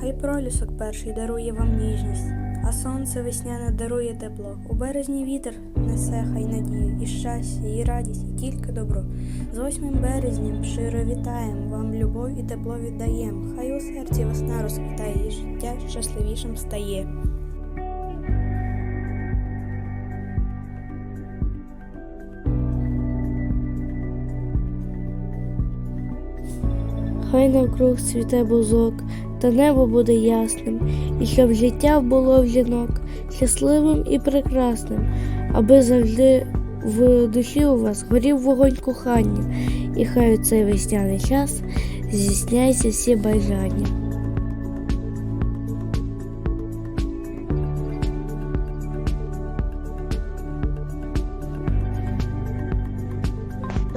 Хай пролісок перший дарує вам ніжність, а сонце весняне дарує тепло. У березні вітер несе хай надію, і щастя, і радість, і тільки добро. З 8 березням щиро вітаєм, вам любов і тепло віддаєм. Хай у серці весна розквітає, і життя щасливішим стає. Хай навкруг цвіте бузок, та небо буде ясним, і щоб життя було в жінок щасливим і прекрасним, аби завжди в душі у вас горів вогонь кохання, і хай у цей весняний час здійсняться всі бажання.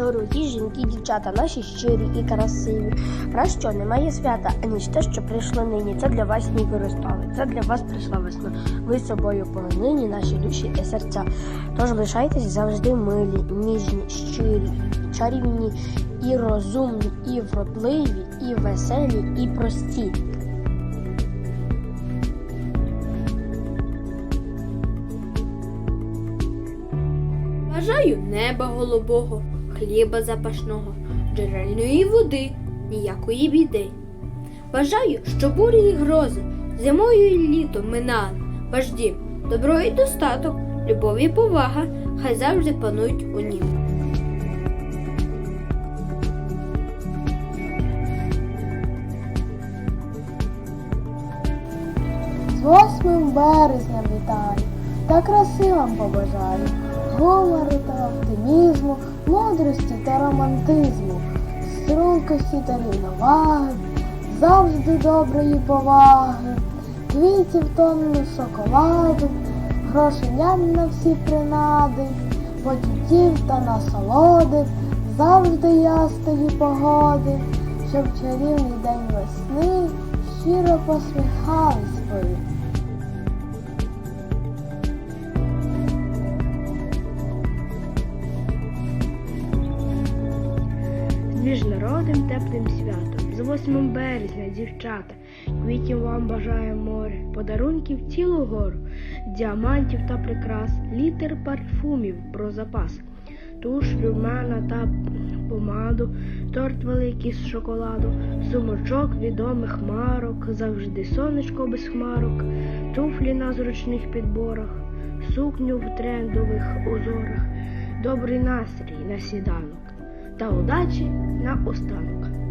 Дорогі жінки, дівчата, наші щирі і красиві. Про що немає свята, аніж те, що прийшло нині. Це для вас ніби розпали, це для вас прийшла весна. Ви собою полонені, наші душі і серця. Тож лишайтесь завжди милі, ніжні, щирі, чарівні, і розумні, і вродливі, і веселі, і прості. Бажаю неба голубого, хліба запашного, джерельної води, ніякої біди. Бажаю, що бурі і грози, зимою і літом минали. Ваш добро і достаток, любов і повага, хай завжди панують у нім. З 8 березня вітаю, та краси вам побажаю, гумору та оптимізму, романтизму, стрункості та рівноваги, завжди доброї поваги, квітів тонну шоколаду, грошенят на всі принади, почуттів та насолоди, завжди ясної погоди, щоб чарівний день весни щиро посміхались міжнародним теплим святом, з 8 березня, дівчата, квітів вам бажає море, подарунків цілу гору, діамантів та прикрас, літер парфумів про запас, туш, румяна та помаду, торт великий з шоколаду, сумочок відомих марок, завжди сонечко без хмарок, туфлі на зручних підборах, сукню в трендових узорах, добрий настрій на сніданок та удачі на останок.